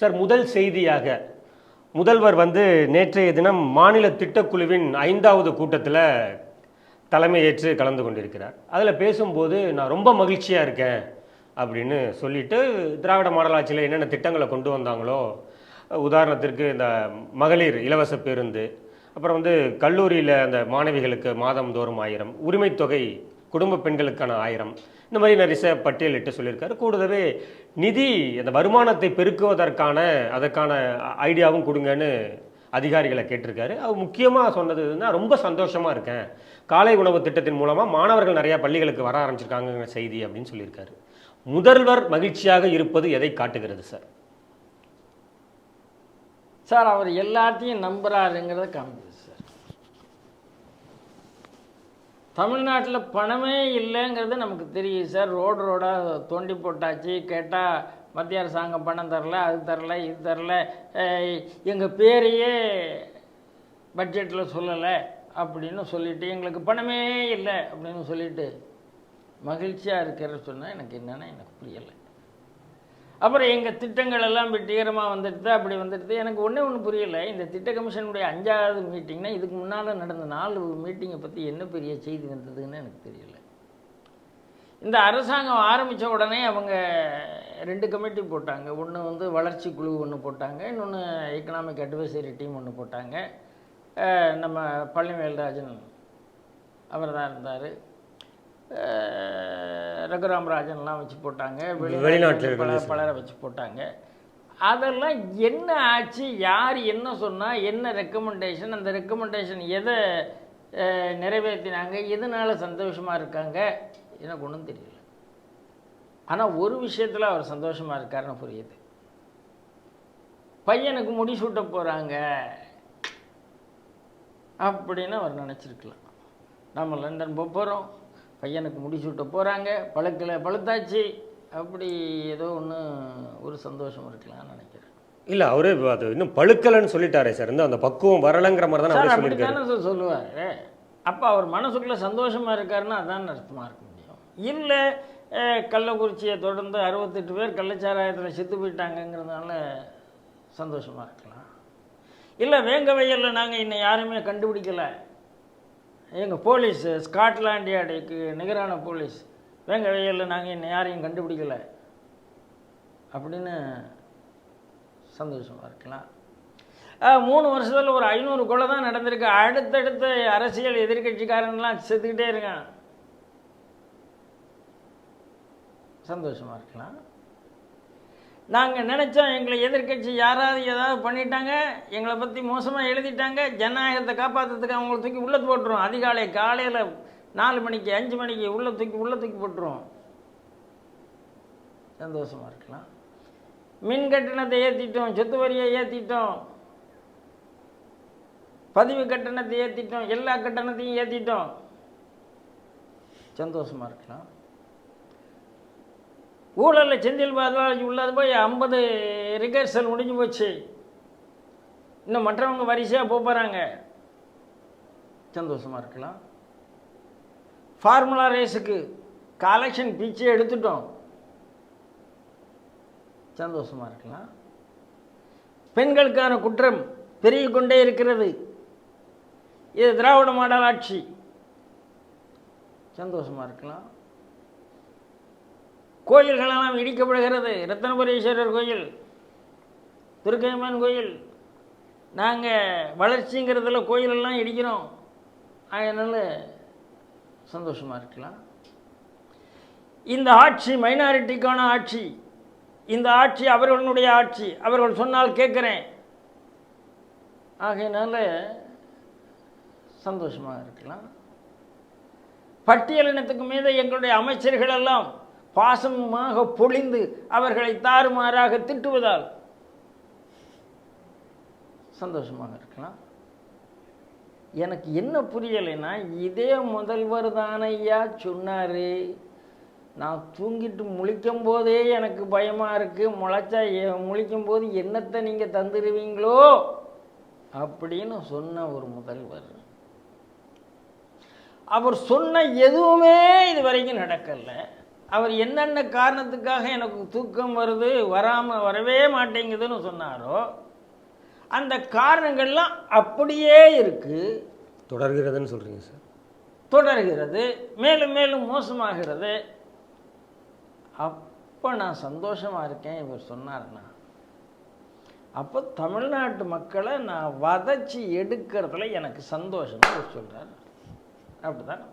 Sir முதல் செய்தியாக முதல்வர் வந்து நேற்றைய தினம் மாநில திட்டக்குழுவின் ஐந்தாவது கூட்டத்தில் தலைமையேற்று கலந்து கொண்டிருக்கிறார். அதில் பேசும்போது நான் ரொம்ப மகிழ்ச்சியாக இருக்கேன் அப்படின்னு சொல்லிட்டு திராவிட மாடலாட்சியில் என்னென்ன திட்டங்களை கொண்டு வந்தாங்களோ உதாரணத்திற்கு இந்த மகளிர் இலவச பேருந்து அப்புறம் வந்து கல்லூரியில் அந்த மாணவிகளுக்கு மாதம் தோறும் ஆயிரம் உரிமைத் தொகை குடும்ப பெண்களுக்கான ஆயிரம் இந்த மாதிரி நிறைய பட்டியலிட்டு சொல்லியிருக்காரு. கூடுதவே நிதி அந்த வருமானத்தை பெருக்குவதற்கான அதற்கான ஐடியாவும் கொடுங்கன்னு அதிகாரிகளை கேட்டிருக்காரு. அவர் முக்கியமாக சொன்னது என்ன ரொம்ப சந்தோஷமாக இருக்கேன். காலை உணவு திட்டத்தின் மூலமாக மாணவர்கள் நிறையா பள்ளிகளுக்கு வர ஆரம்பிச்சிருக்காங்கிற செய்தி அப்படின்னு சொல்லியிருக்காரு. முதல்வர் மகிழ்ச்சியாக இருப்பது எதை காட்டுகிறது சார்? சார் அவர் எல்லாத்தையும் நம்புறாருங்கிறத காமி சார் தமிழ்நாட்டில் பணமே இல்லைங்கிறது நமக்கு தெரியும் சார். ரோடு ரோடாக தோண்டி போட்டாச்சு. கேட்டால் மத்திய அரசாங்கம் பணம் தரல அது தரல இது தரல. எங்கள் பேரையே பட்ஜெட்டில் சொல்லலை அப்படின்னு சொல்லிட்டு எங்களுக்கு பணமே இல்லை அப்படின்னு சொல்லிட்டு மகிழ்ச்சியாக இருக்கிற சொன்னால் எனக்கு என்னென்னா எனக்கு புரியலை. அப்புறம் எங்கள் திட்டங்கள் எல்லாம் வெற்றிகரமாக வந்துடுது அப்படி வந்துடுது. எனக்கு ஒன்றே ஒன்று புரியலை. இந்த திட்ட கமிஷனுடைய அஞ்சாவது மீட்டிங்னா இதுக்கு முன்னால் நடந்த நாலு மீட்டிங்கை பற்றி என்ன பெரிய செய்தி வந்ததுன்னு எனக்கு தெரியல. இந்த அரசாங்கம் ஆரம்பித்த உடனே அவங்க ரெண்டு கமிட்டி போட்டாங்க. ஒன்று வந்து வளர்ச்சி குழு ஒன்று போட்டாங்க. இன்னொன்று எக்கனாமிக் அட்வைசரி டீம் ஒன்று போட்டாங்க. நம்ம பழனிவேல்ராஜன் அவர் தான் இருந்தார். ரகுராம் ராஜன்லாம் வச்சு போட்டாங்க. வெளிநாட்டுல பல பலரை வச்சு போட்டாங்க. அதெல்லாம் என்ன ஆச்சு? யார் என்ன சொன்னால் என்ன ரெக்கமெண்டேஷன் அந்த ரெக்கமெண்டேஷன் எதை நிறைவேற்றினாங்க? எதனால சந்தோஷமாக இருக்காங்க? எனக்கு ஒன்றும் தெரியல. ஆனால் ஒரு விஷயத்தில் அவர் சந்தோஷமாக இருக்காருன்னு புரியுது. பையனுக்கு முடி சூட்ட போகிறாங்க அப்படின்னு அவர் நினச்சிருக்கலாம். நம்ம லண்டன் போக போகிறோம் பையனுக்கு முடி சூட்ட போகிறாங்க பழுக்கில் பழுத்தாச்சு. அப்படி ஏதோ ஒன்று ஒரு சந்தோஷம் இருக்கலாம்னு நினைக்கிறேன். இல்லை அவரு அது இன்னும் பழுக்கலைன்னு சொல்லிட்டாரே சார். இன்னும் அந்த பக்குவம் வரலைங்கிற மாதிரி தானே அவரே சொல்லியிருக்காரு. சொல்லுவார். அப்போ அவர் மனசுக்குள்ளே சந்தோஷமாக இருக்காருன்னா அதான் அர்த்தமாக இருக்க முடியும். இல்லை கள்ளக்குறிச்சியை தொடர்ந்து அறுபத்தெட்டு பேர் கள்ளச்சாராயத்தில் செத்து போயிட்டாங்கங்கிறதுனால சந்தோஷமாக இருக்கலாம். இல்லை வேங்க வயலில் நாங்கள் இன்னும் யாருமே கண்டுபிடிக்கலை. எங்கள் போலீஸ் ஸ்காட்லாண்ட் யார்டுக்கு நிகரான போலீஸ். வேங்க வயலில் நாங்கள் இன்னும் யாரையும் கண்டுபிடிக்கலை. அப்படின்னு சந்தோஷமாக இருக்கலாம். மூணு வருஷத்தில் ஒரு ஐநூறு கொலை தான் நடந்திருக்கு. அடுத்தடுத்த அரசியல் எதிர்க்கட்சிக்காரன்லாம் செத்துக்கிட்டே இருக்கான். சந்தோஷமாக இருக்கலாம். நாங்கள் நினச்சோம் எங்களை எதிர்க்கட்சி யாராவது ஏதாவது பண்ணிட்டாங்க எங்களை பற்றி மோசமாக எழுதிட்டாங்க ஜனநாயகத்தை காப்பாற்றுறதுக்கு அவங்கள தூக்கி உள்ளே போட்டுரும் அதிகாலை காலையில் நாலு மணிக்கு அஞ்சு மணிக்கு உள்ளே தூக்கி உள்ளே தூக்கி போட்டுரும் சந்தோஷமாக இருக்கலாம். மின் கட்டணத்தை ஏற்றிட்டோம் சொத்து வரியை ஏற்றிட்டோம் பதிவு கட்டணத்தை ஏற்றிட்டோம் எல்லா கட்டணத்தையும் ஏற்றிட்டோம் சந்தோஷமாக இருக்கலாம். ஊழலில் செந்தில் பாலாஜி உள்ளது போய் ஐம்பது ரிகர்சல் முடிஞ்சு போச்சு. இன்னும் மற்றவங்க வரிசையாக போக போகிறாங்க சந்தோஷமாக இருக்கலாம். ஃபார்முலா ரேஸுக்கு கலெக்ஷன் பிச்சு எடுத்துட்டோம். சந்தோஷமாக இருக்கலாம். பெண்களுக்கான குற்றம் பெருகி கொண்டே இருக்கிறது. இது திராவிட மாடல் ஆட்சி. சந்தோஷமாக இருக்கலாம். கோயில்களெல்லாம் இடிக்கப்படுகிறது. ரத்தனபுரீஸ்வரர் கோயில் துர்க்கையம்மன் கோயில். நாங்கள் வளர்ச்சிங்கிறதுல கோயிலெல்லாம் இடிக்கிறோம். அதனால் சந்தோஷமாக இருக்கலாம். இந்த ஆட்சி மைனாரிட்டிக்கான ஆட்சி. இந்த ஆட்சி அவர்களுடைய ஆட்சி. அவர்கள் சொன்னால் கேட்குறேன். ஆகையினால சந்தோஷமாக இருக்கலாம். பட்டியலினத்துக்கு மீது எங்களுடைய அமைச்சர்களெல்லாம் பாசமாக பொழிந்து அவர்களை தாறுமாறாக திட்டுவதால் சந்தோஷமாக இருக்கலாம். எனக்கு என்ன புரியலைன்னா இதே முதல்வர் தானையா சொன்னார். நான் தூங்கிட்டு முழிக்கும் போதே எனக்கு பயமாக இருக்குது முளைச்சா முழிக்கும் போது என்னத்தை நீங்கள் தந்துடுவீங்களோ அப்படின்னு சொன்ன ஒரு முதல்வர். அவர் சொன்ன எதுவுமே இது வரைக்கும் நடக்கலை. அவர் என்னென்ன காரணத்துக்காக எனக்கு தூக்கம் வருது வராமல் வரவே மாட்டேங்குதுன்னு சொன்னாரோ அந்த காரணங்கள்லாம் அப்படியே இருக்குது தொடர்கிறதுன்னு சொல்கிறீங்க சார். தொடர்கிறது மேலும் மேலும் மோசமாகிறது. அப்போ நான் சந்தோஷமாக இருக்கேன் இவர் சொன்னார்னா அப்போ தமிழ்நாட்டு மக்களை நான் வதச்சி எடுக்கிறதுல எனக்கு சந்தோஷம்னு சொல்கிறார் அப்படிதான்.